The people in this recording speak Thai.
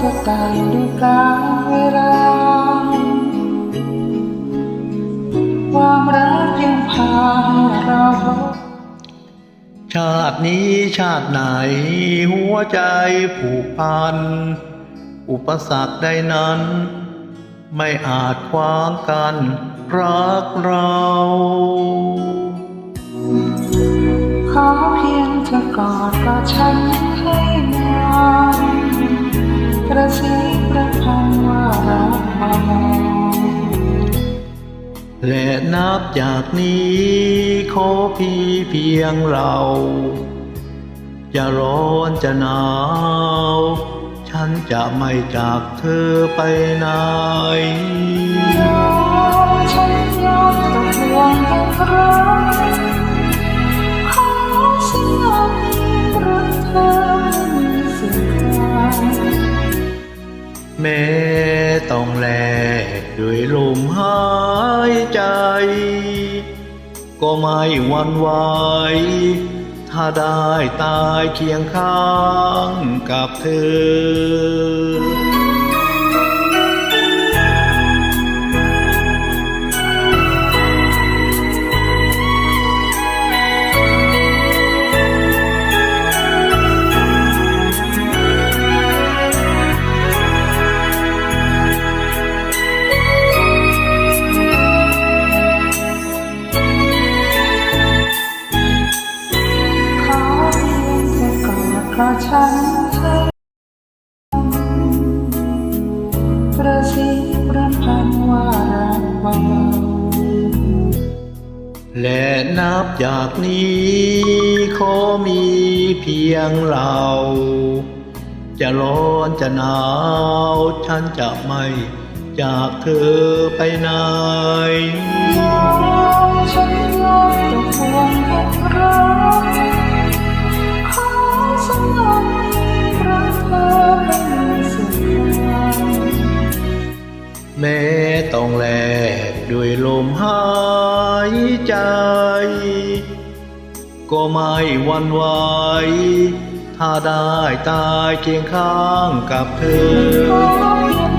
จะตางดูกลางเวลา ความรักยังพาเราชาตินี้ชาติไหนหัวใจผูกพัน อุปสรรคใดนั้น ไม่อาจขวางกันรักเรา ขอเพียงจะกอดก็ฉัน นับจากนี้ขอพี่เพียงเรา จะร้อนจะหนาว ฉันจะไม่จากเธอไปไหนฉันยอมตกลงให้รักขอสัญญารักเธอไม่มีสิ่งใดแม้ต้องแลกด้วยลมหายใจ ก็ไม่หวั่นไหว ถ้าได้ตายเคียงข้างกับเธอ ฉันให้กระซิบประพันว่ารักเบาและนับจากนี้ขอมีเพียงเรา จะร้อนจะหนาว ฉันจะไม่จากเธอไปไหนฉันยอมตกลงรัก ต้องแลกด้วยลมหายใจ ก็ไม่หวันไหวถ้าได้ตายเคียงข้างกับเธอ